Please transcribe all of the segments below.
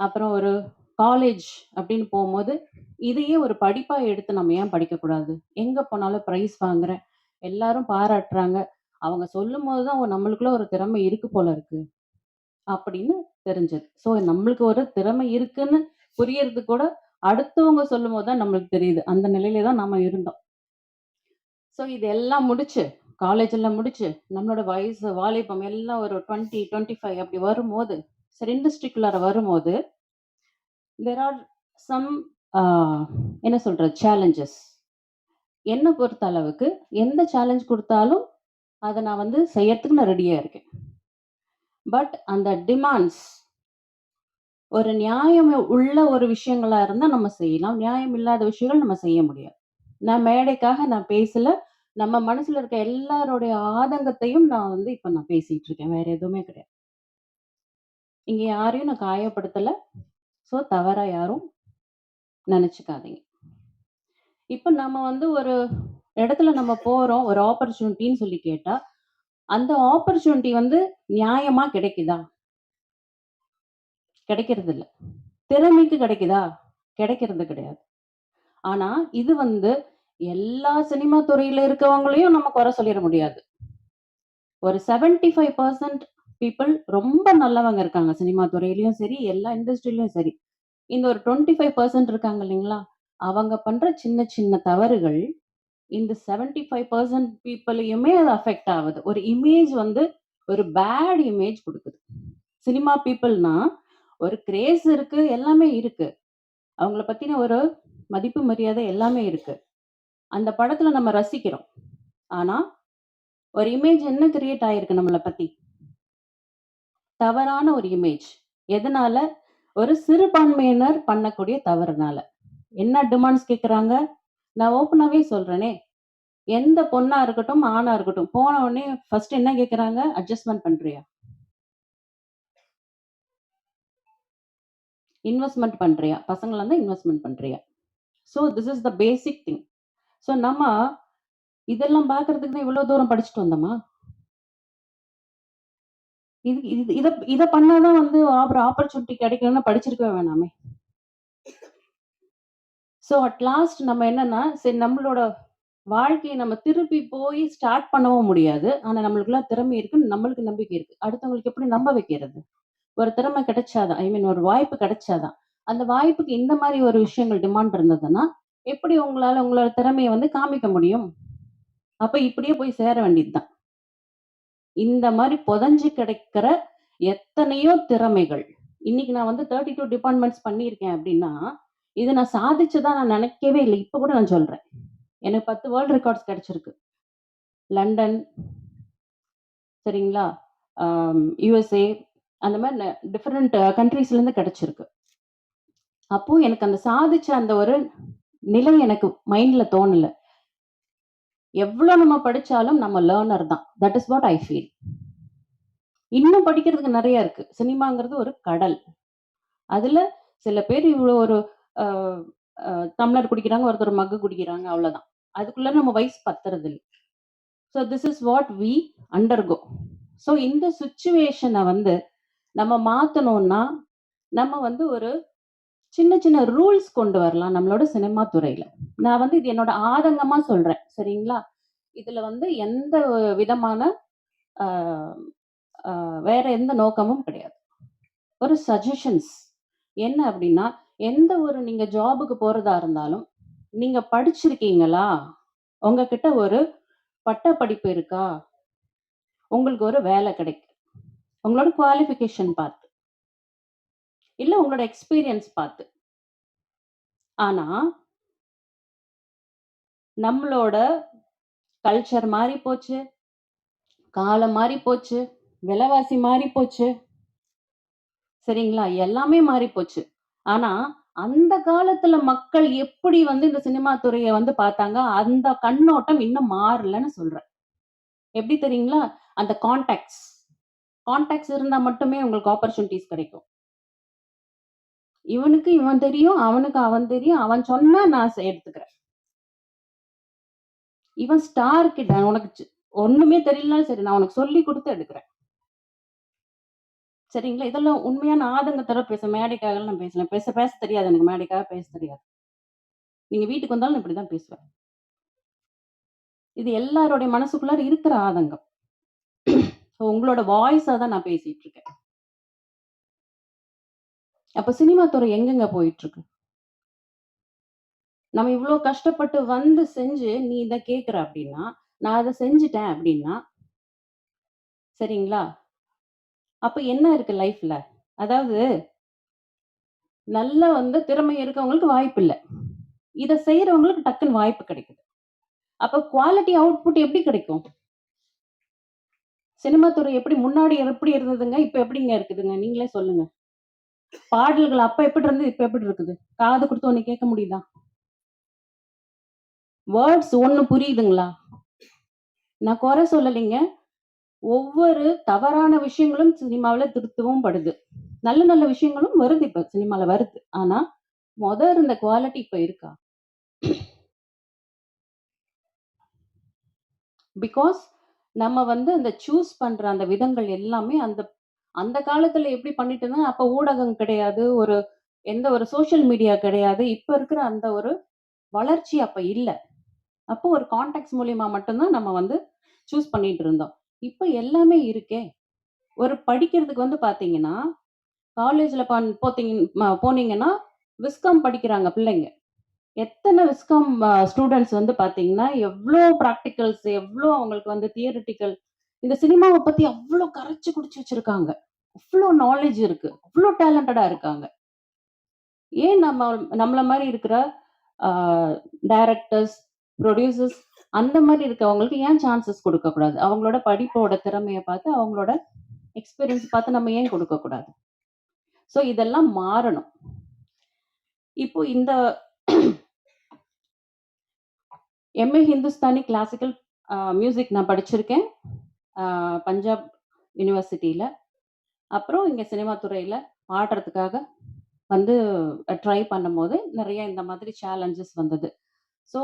அப்புறம் ஒரு காலேஜ் அப்படின்னு போகும்போது இதையே ஒரு படிப்பாக எடுத்து நம்ம ஏன் படிக்கக்கூடாது? எங்கே போனாலும் ப்ரைஸ் வாங்குறேன். எல்லாரும் பாராட்டுறாங்க. அவங்க சொல்லும் போது தான் நம்மளுக்குள்ள ஒரு திறமை இருக்கு போல இருக்கு அப்படின்னு தெரிஞ்சது. ஸோ நம்மளுக்கு ஒரு திறமை இருக்குன்னு புரியறது கூட அடுத்தவங்க சொல்லும் போது தான் நம்மளுக்கு தெரியுது. அந்த நிலையில தான் நம்ம இருந்தோம். ஸோ இது எல்லாம் முடிச்சு காலேஜ் எல்லாம் முடிச்சு நம்மளோட வயசு வாலிபம் எல்லாம் ஒரு டுவெண்ட்டி டுவெண்ட்டி ஃபைவ் அப்படி வரும்போது சரி இண்டஸ்ட்ரிக்குள்ளார வரும்போது தெர் ஆர் சம் என்ன சொல்கிற சேலஞ்சஸ் என்னை பொறுத்த அளவுக்கு எந்த சேலஞ்ச் கொடுத்தாலும் அதை நான் வந்து செய்யறதுக்கு நான் ரெடியாக இருக்கேன். பட் அந்த டிமாண்ட்ஸ் ஒரு நியாயம் உள்ள ஒரு விஷயங்களா இருந்தால் நம்ம செய்யலாம். நியாயம் இல்லாத விஷயங்கள் நம்ம செய்ய முடியாது. நான் மேடைக்காக நான் பேசல நம்ம மனசுல இருக்க எல்லாருடைய ஆதங்கத்தையும் நான் வந்து இப்போ நான் பேசிட்டு இருக்கேன். வேற எதுவுமே கிடையாது. இங்க யாரையும் நான் காயப்படுத்தல. ஸோ தவறா யாரும் நினைச்சுக்காதீங்க. இப்போ நம்ம வந்து ஒரு இடத்துல நம்ம போறோம் ஒரு ஆப்பர்ச்சுனிட்டின்னு சொல்லி கேட்டா அந்த ஆப்பர்ச்சுனிட்டி வந்து நியாயமா கிடைக்குதா? கிடைக்கிறது இல்ல திறமைக்கு கிடைக்குதா? கிடைக்கிறது கிடையாது. ஆனா இது வந்து எல்லா சினிமா துறையில இருக்கவங்களையும் நம்ம குறை சொல்லிட முடியாது. ஒரு 75% ஃபைவ் பர்சன்ட் பீப்புள் ரொம்ப நல்லவங்க இருக்காங்க. சினிமா துறையிலயும் சரி எல்லா இண்டஸ்ட்ரியிலயும் சரி. இந்த ஒரு டுவெண்ட்டி ஃபைவ் பர்சன்ட் இருக்காங்க இல்லைங்களா? அவங்க பண்ற சின்ன சின்ன தவறுகள் இந்த 75% ஃபைவ் பர்சன்ட் பீப்புளையுமே அது அஃபெக்ட் ஆகுது. ஒரு இமேஜ் வந்து ஒரு பேட் இமேஜ் கொடுக்குது. சினிமா பீப்புள்னா ஒரு கிரேஸ் இருக்கு எல்லாமே இருக்கு. அவங்கள பத்தின ஒரு மதிப்பு மரியாதை எல்லாமே இருக்கு. அந்த படத்துல நம்ம ரசிக்கிறோம். ஆனா ஒரு இமேஜ் என்ன கிரியேட் ஆயிருக்கு நம்மளை பத்தி? தவறான ஒரு இமேஜ் எதனால? ஒரு சிறுபான்மையினர் பண்ணக்கூடிய தவறுனால. என்ன டிமாண்ட்ஸ் கேட்குறாங்க நான் ஓப்பனாகவே சொல்றேனே. எந்த பொண்ணா இருக்கட்டும் ஆணா இருக்கட்டும் போன உடனே ஃபர்ஸ்ட் என்ன கேட்குறாங்க அட்ஜஸ்ட்மெண்ட் பண்றியா? இன்வெஸ்ட்மெண்ட் பண்றியா? பசங்களை இருந்தா இன்வெஸ்ட்மெண்ட் பண்றியா? So this is the basic thing so நம்ம இதெல்லாம் பார்க்கறதுக்கு தான் இவ்வளோ தூரம் படிச்சுட்டு வந்தோமா? இது இது இதை பண்ணாதான் வந்து அப்புறம் ஆப்பர்ச்சுனிட்டி கிடைக்கணும்னு படிச்சிருக்கவே வேணாமே. ஸோ அட் லாஸ்ட் நம்ம என்னன்னா சரி நம்மளோட வாழ்க்கையை நம்ம திருப்பி போய் ஸ்டார்ட் பண்ணவும் முடியாது. ஆனால் நம்மளுக்குலாம் திறமை இருக்குன்னு நம்மளுக்கு நம்பிக்கை இருக்கு. அடுத்தவங்களுக்கு எப்படி நம்ப வைக்கிறது? ஒரு திறமை கிடைச்சாதான் ஐ மீன் ஒரு வாய்ப்பு கிடைச்சாதான். அந்த வாய்ப்புக்கு இந்த மாதிரி ஒரு விஷயங்கள் டிமாண்ட் இருந்ததுன்னா எப்படி உங்களால உங்களோட திறமையை வந்து காமிக்க முடியும்? அப்ப இப்படியே போய் சேர வேண்டியதுதான். இந்த மாதிரி புதஞ்சு கிடைக்கிற எத்தனையோ திறமைகள். இன்னைக்கு நான் வந்து தேர்ட்டி டூ டிபார்ட்மெண்ட்ஸ் பண்ணியிருக்கேன் அப்படின்னா இது நான் சாதிச்சுதான் நான் நினைக்கவே இல்லை. இப்போ கூட நான் சொல்றேன். எனக்கு பத்து வேர்ல்ட் ரெக்கார்ட்ஸ் கிடைச்சிருக்கு. லண்டன் சரிங்களா? யூஎஸ்ஏ அந்த மாதிரி டிஃப்ரெண்ட் கண்ட்ரீஸ்லேருந்து கிடச்சிருக்கு கிடைச்சிருக்கு. அப்போ எனக்கு அந்த சாதிச்ச அந்த ஒரு நிலை எனக்கு மைண்ட்ல தோணல. எவ்வளவு நம்ம படிச்சாலும் நம்ம லேர்னர் தான். That is what I feel இன்னும் படிக்கிறதுக்கு நிறைய இருக்கு. சினிமாங்கிறது ஒரு கடல். அதுல சில பேர் இவ்வளோ ஒரு தமிழர் டம்ளர் குடிக்கிறாங்க ஒருத்தர் மக்கு குடிக்கிறாங்க அவ்வளோதான் அதுக்குள்ள நம்ம வயசு பத்துறது இல்லை so this is what we undergo so இந்த சுச்சுவேஷனை வந்து நம்ம மாற்றணும்னா நம்ம வந்து ஒரு சின்ன சின்ன ரூல்ஸ் கொண்டு வரலாம் நம்மளோட சினிமா துறையில. நான் வந்து இது என்னோட ஆதங்கமா சொல்றேன். சரிங்களா? இதுல வந்து எந்த விதமான வேற எந்த நோக்கமும் கிடையாது. ஒரு சஜஷன்ஸ் என்ன அப்படின்னா எந்த ஒரு நீங்க ஜாபுக்கு போறதா இருந்தாலும் நீங்க படிச்சிருக்கீங்களா? உங்ககிட்ட ஒரு பட்ட படிப்பு இருக்கா? உங்களுக்கு ஒரு வேலை கிடைக்கும் உங்களோட குவாலிஃபிகேஷன் பார்த்து இல்ல உங்களோட எக்ஸ்பீரியன்ஸ் பார்த்து. ஆனா நம்மளோட கல்ச்சர் மாறி போச்சு காலம் மாறி போச்சு விலைவாசி மாறி போச்சு. சரிங்களா? எல்லாமே மாறி போச்சு. ஆனா அந்த காலத்துல மக்கள் எப்படி வந்து இந்த சினிமா துறையை வந்து பார்த்தாங்க அந்த கண்ணோட்டம் இன்னும் மாறலன்னு சொல்றேன். எப்படி தெரியுங்களா? அந்த கான்டாக்ட்ஸ் கான்டாக்ட்ஸ் இருந்தா மட்டுமே உங்களுக்கு ஆப்பர்ச்சுனிட்டிஸ் கிடைக்கும். இவனுக்கு இவன் தெரியும் அவனுக்கு அவன் தெரியும் அவன் சொன்னா நான் எடுத்துக்கிறேன் இவன் ஸ்டார் கிட்ட உனக்கு ஒண்ணுமே தெரியலனாலும் சரி நான் உனக்கு சொல்லி கொடுத்து எடுக்கிறேன் சரிங்களா? இதெல்லாம் உண்மையான ஆதங்கத்தோட பேச மேடைக்காக நான் பேசுறேன் பேச பேச தெரியாது எனக்கு மேடைக்காக பேச தெரியாது. நீங்க வீட்டுக்கு வந்தாலும் நான் இப்படிதான் பேசுவேன். இது எல்லாருடைய மனசுக்குள்ளார இருக்கிற ஆதங்கம். உங்களோட வாய்ஸா தான் நான் பேசிட்டு இருக்கேன். அப்ப சினிமா துறை எங்கெங்க போயிட்டு இருக்கு? நம்ம இவ்வளோ கஷ்டப்பட்டு வந்து செஞ்சு, நீ இதை கேட்குற அப்படின்னா, நான் அதை செஞ்சுட்டேன் அப்படின்னா சரிங்களா? அப்ப என்ன இருக்கு லைஃப்ல? அதாவது நல்லா வந்து திறமை இருக்கவங்களுக்கு வாய்ப்பு இல்லை இதை செய்யறவங்களுக்கு டக்குன்னு வாய்ப்பு கிடைக்குது. அப்ப குவாலிட்டி அவுட்புட் எப்படி கிடைக்கும்? சினிமா துறை எப்படி முன்னாடி எப்படி இருந்ததுங்க? இப்ப எப்படிங்க இருக்குதுங்க? நீங்களே சொல்லுங்க. பாடல்கள் அப்ப எப்படி இருந்தது? இப்ப எப்படி இருக்குது? காது கொடுத்து ஒண்ணு கேட்க முடியுதா? வேர்ட்ஸ் ஒண்ணு புரியுதுங்களா? நான் குறை சொல்லலைங்க. ஒவ்வொரு தவறான விஷயங்களும் சினிமாவுல திருத்தவும் படுது. நல்ல நல்ல விஷயங்களும் வருது இப்ப சினிமால வருது. ஆனா, முத இருந்த குவாலிட்டி இப்ப இருக்கா? பிகாஸ் நம்ம வந்து அந்த சூஸ் பண்ற அந்த விதங்கள் எல்லாமே அந்த அந்த காலத்துல எப்படி பண்ணிட்டு அப்ப ஊடகம் கிடையாது. ஒரு எந்த ஒரு சோசியல் மீடியா கிடையாது. இப்ப இருக்கிற அந்த ஒரு வளர்ச்சி அப்ப இல்ல. அப்போ ஒரு கான்டாக்ட்ஸ் மூலியமா மட்டும்தான் நம்ம வந்து சூஸ் பண்ணிட்டு இருந்தோம். இப்ப எல்லாமே இருக்கே. ஒரு படிக்கிறதுக்கு வந்து பாத்தீங்கன்னா காலேஜ்ல பன் போனீங்கன்னா, விஸ்காம் படிக்கிறாங்க பிள்ளைங்க. எத்தனை விஸ்காம் ஸ்டூடெண்ட்ஸ் வந்து பாத்தீங்கன்னா எவ்வளோ ப்ராக்டிக்கல்ஸ் எவ்வளோ அவங்களுக்கு வந்து தியரிட்டிக்கல் இந்த சினிமாவை பத்தி அவ்வளோ கரைச்சு குடிச்சு வச்சிருக்காங்க. அவ்வளோ நாலேஜ் இருக்கு. அவ்வளோ டேலண்டடா இருக்காங்க. ஏன் நம்ம நம்மள மாதிரி இருக்கிற டைரக்டர்ஸ், ப்ரொடியூசர்ஸ் அந்த மாதிரி இருக்கவங்களுக்கு ஏன் சான்சஸ் கொடுக்க கூடாது அவங்களோட படிப்போட திறமையை பார்த்து, அவங்களோட எக்ஸ்பீரியன்ஸ் பார்த்து நம்ம ஏன் குடுக்கக்கூடாது? ஸோ இதெல்லாம் மாறணும். இப்போ இந்த எம்.ஏ ஹிந்துஸ்தானி கிளாசிக்கல் மியூசிக் நான் படிச்சிருக்கேன். பஞ்சாப் யூனிவர்சிட்டியில் அப்புறம் இங்கே சினிமா துறையில் பாடுறதுக்காக வந்து ட்ரை பண்ணும்போது, நிறைய இந்த மாதிரி சேலஞ்சஸ் வந்தது. ஸோ,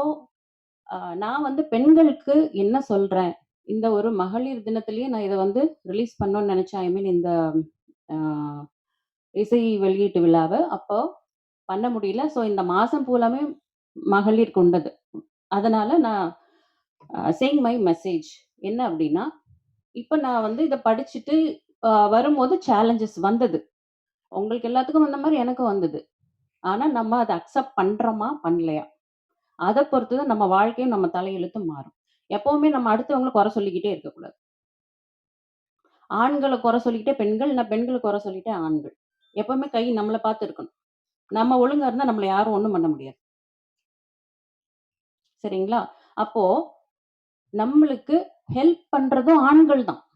நான் வந்து பெண்களுக்கு என்ன சொல்கிறேன் இந்த ஒரு மகளிர் தினத்திலேயே நான் இதை வந்து ரிலீஸ் பண்ணணும்னு நினச்சேன் ஐ மீன் இந்த இசை வெளியீட்டு விழாவை அப்போ பண்ண முடியல. ஸோ இந்த மாதம் ஃபுல்லாமே மகளிர் கொண்டது. அதனால நான் சேங் மை மெசேஜ் என்ன அப்படின்னா இப்ப நான் வந்து இதை படிச்சுட்டு வரும்போது சேலஞ்சஸ் வந்தது. உங்களுக்கு எல்லாத்துக்கும் வந்த மாதிரி எனக்கும் வந்தது. ஆனா நம்ம அதை அக்செப்ட் பண்றோமா? பண்ணலையா? அதை பொறுத்து தான் நம்ம வாழ்க்கையும், நம்ம தலையெழுத்தும் மாறும். எப்பவுமே நம்ம அடுத்தவங்களை குறை சொல்லிக்கிட்டே இருக்கக்கூடாது. ஆண்களை குறை சொல்லிக்கிட்டே பெண்கள், நான் பெண்களை குறை சொல்லிக்கிட்டே ஆண்கள். எப்பவுமே கை நம்மளை பார்த்து இருக்கணும். நம்ம ஒழுங்கா இருந்தா நம்மளை யாரும் ஒண்ணும் பண்ண முடியாது. சரிங்களா? அப்போ நம்மளுக்கு ஹெல்ப் பண்றதும் ஆண்கள் தான்.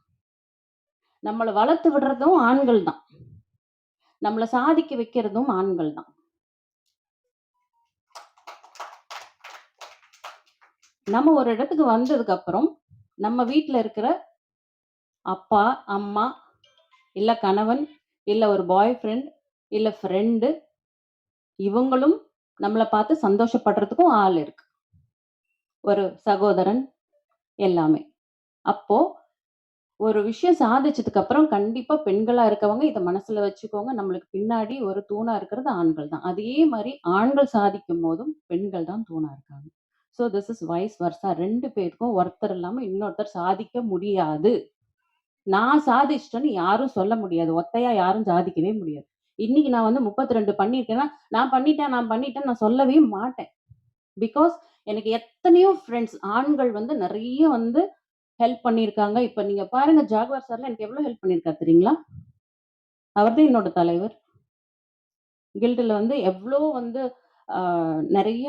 நம்மளை வளர்த்து விடுறதும் ஆண்கள் தான். நம்மளை சாதிக்க வைக்கிறதும் ஆண்கள் தான். நம்ம ஒரு இடத்துக்கு வந்ததுக்கு அப்புறம், நம்ம வீட்டில் இருக்கிற அப்பா, அம்மா, இல்ல கணவன், இல்ல ஒரு பாய் ஃப்ரெண்ட், இல்ல ஃப்ரெண்டு இவங்களும் நம்மளை பார்த்து சந்தோஷப்படுறதுக்கும் ஆள் இருக்கு. ஒரு சகோதரன் எல்லாமே. அப்போ ஒரு விஷயம் சாதிச்சதுக்கு அப்புறம் கண்டிப்பா பெண்களா இருக்கவங்க இதை மனசுல வச்சுக்கோங்க. நம்மளுக்கு பின்னாடி ஒரு தூணா இருக்கிறது ஆண்கள் தான். அதே மாதிரி ஆண்கள் சாதிக்கும் போதும் பெண்கள் தான் தூணா இருக்காங்க. So this is vice versa ரெண்டு பேருக்கும் ஒருத்தர் இல்லாம இன்னொருத்தர் சாதிக்க முடியாது. நான் சாதிச்சிட்டேன்னு யாரும் சொல்ல முடியாது. ஒத்தையா யாரும் சாதிக்கவே முடியாது. இன்னைக்கு நான் வந்து 32 பண்ணியிருக்கேன்னா, நான் பண்ணிட்டேன், நான் பண்ணிட்டேன் நான் சொல்லவே மாட்டேன். பிகாஸ் எனக்கு எத்தனையோ ஃப்ரெண்ட்ஸ் ஆண்கள் வந்து நிறைய வந்து ஹெல்ப் பண்ணியிருக்காங்க. இப்போ நீங்கள் பாருங்கள் ஜாகுவார் சார்லாம் எனக்கு எவ்வளோ ஹெல்ப் பண்ணியிருக்காரு தெரியுங்களா? அவர் தான் என்னோட தலைவர். கில்டில் வந்து எவ்வளோ வந்து நிறைய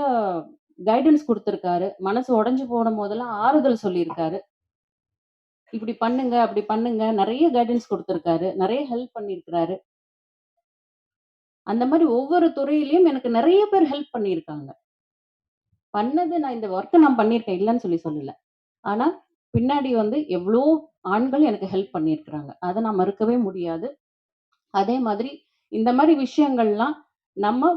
கைடன்ஸ் கொடுத்துருக்காரு மனசு உடஞ்சி போன போதெல்லாம் ஆறுதல் சொல்லியிருக்காரு. இப்படி பண்ணுங்க, அப்படி பண்ணுங்க. நிறைய கைடன்ஸ் கொடுத்துருக்காரு நிறைய ஹெல்ப் பண்ணியிருக்கிறாரு. அந்த மாதிரி ஒவ்வொரு துறையிலையும் எனக்கு நிறைய பேர் ஹெல்ப் பண்ணியிருக்காங்க. பண்ணது நான் இந்த ஒர்க்கை நான் பண்ணியிருக்கேன். இல்லைன்னு சொல்லி சொல்லல. ஆனா, பின்னாடி வந்து எவ்வளோ ஆண்கள் எனக்கு ஹெல்ப் பண்ணியிருக்கிறாங்க. அதை நான் மறுக்கவே முடியாது. அதே மாதிரி இந்த மாதிரி விஷயங்கள்லாம் நம்ம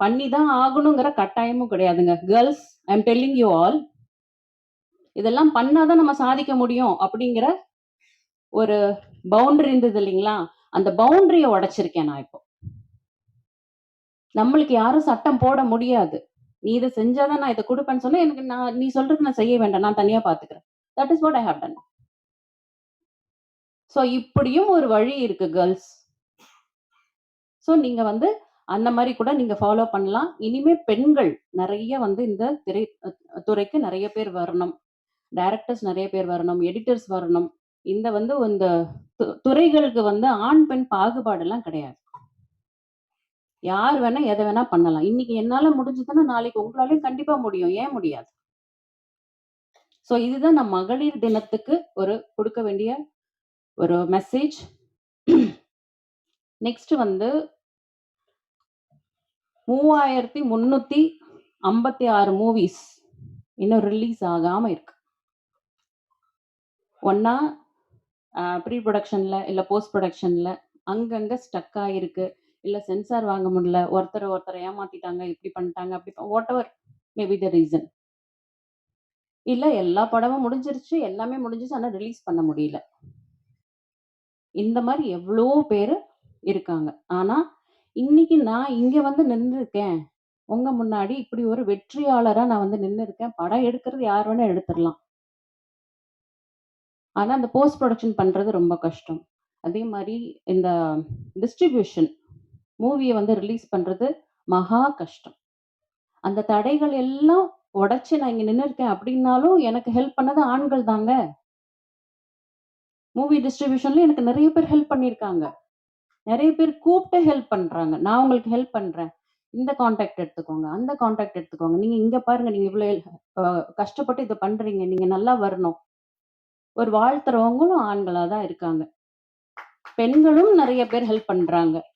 பண்ணி தான் ஆகணுங்கிற கட்டாயமும் கிடையாதுங்க. Girls I am telling you all இதெல்லாம் பண்ணால் தான் நம்ம சாதிக்க முடியும் அப்படிங்கிற ஒரு பவுண்டரி இருந்தது இல்லைங்களா? அந்த பவுண்டரியை உடைச்சிருக்கேன் நான் இப்போ. நம்மளுக்கு யாரும் சட்டம் போட முடியாது. நீ இதை செஞ்சாதான் நான் இதை கொடுப்பேன்னு சொன்னா, எனக்கு நான் நீ சொல்றது நான் செய்ய வேண்டாம். நான் தனியா பாத்துக்கிறேன் that is what I have done. So இப்படியும் ஒரு வழி இருக்கு கேர்ள்ஸ் ஸோ நீங்க வந்து அந்த மாதிரி கூட நீங்க ஃபாலோ பண்ணலாம். இனிமே பெண்கள் நிறைய வந்து இந்த திரை துறைக்கு நிறைய பேர் வரணும். டைரக்டர்ஸ் நிறைய பேர் வரணும். எடிட்டர்ஸ் வரணும். இந்த வந்து இந்த து துறைகளுக்கு வந்து ஆண், பெண் பாகுபாடெல்லாம் கிடையாது. யார் வேணா எதை வேணா பண்ணலாம். இன்னைக்கு என்னால முடிஞ்சதுன்னா, நாளைக்கு உங்களாலையும் கண்டிப்பா முடியும். ஏன் முடியாது? ஸோ இதுதான் நான் மகளிர் தினத்துக்கு ஒரு கொடுக்க வேண்டிய ஒரு மெசேஜ். நெக்ஸ்ட் வந்து 3356 மூவிஸ் இன்னும் ரிலீஸ் ஆகாம இருக்கு. ஒன்னா ப்ரீ ப்ரொடக்ஷன்ல இல்ல போஸ்ட் ப்ரொடக்ஷன்ல அங்கங்க ஸ்டக் ஆயிருக்கு. இல்ல சென்சார் வாங்க முடியல. ஒருத்தர் ஒருத்தர் ஏமாத்திட்டாங்க. இப்படி பண்ணிட்டாங்க. அப்படி whatever maybe the reason. இல்ல எல்லா படமும் முடிஞ்சிருச்சு. எல்லாமே முடிஞ்சிருச்சு. ஆனா ரிலீஸ் பண்ண முடியல. இந்த மாரி எவ்வளோ பேரு இருக்காங்க. ஆனா, இன்னைக்கு நான் இங்க வந்து நின்னுருக்கேன். உங்க முன்னாடி இப்படி ஒரு வெற்றியாளரா நான் வந்து நின்னுருக்கேன். படம் எடுக்கிறது யார் வேணா எடுத்துறலாம். ஆனா, அந்த போஸ்ட் புரொடக்ஷன் பண்றது ரொம்ப கஷ்டம். அதே மாரி இந்த டிஸ்ட்ரிபியூஷன் மூவிய வந்து ரிலீஸ் பண்றது மகா கஷ்டம். அந்த தடைகள் எல்லாம் உடச்சி நான் இங்க நின்னுருக்கேன் அப்படின்னாலும், எனக்கு ஹெல்ப் பண்ணது ஆண்கள் தாங்க. மூவி டிஸ்ட்ரிபியூஷன்ல எனக்கு நிறைய பேர் ஹெல்ப் பண்ணியிருக்காங்க. நிறைய பேர் கூப்பிட்டு ஹெல்ப் பண்றாங்க. நான் உங்களுக்கு ஹெல்ப் பண்றேன். இந்த காண்டாக்ட் எடுத்துக்கோங்க. அந்த காண்டாக்ட் எடுத்துக்கோங்க. நீங்க இங்க பாருங்க. நீங்க இவ்வளவு கஷ்டப்பட்டு இதை பண்றீங்க. நீங்க நல்லா வரணும். ஒரு வாழ்த்துறவங்களும் ஆண்களா தான் இருக்காங்க. பெண்களும் நிறைய பேர் ஹெல்ப் பண்றாங்க.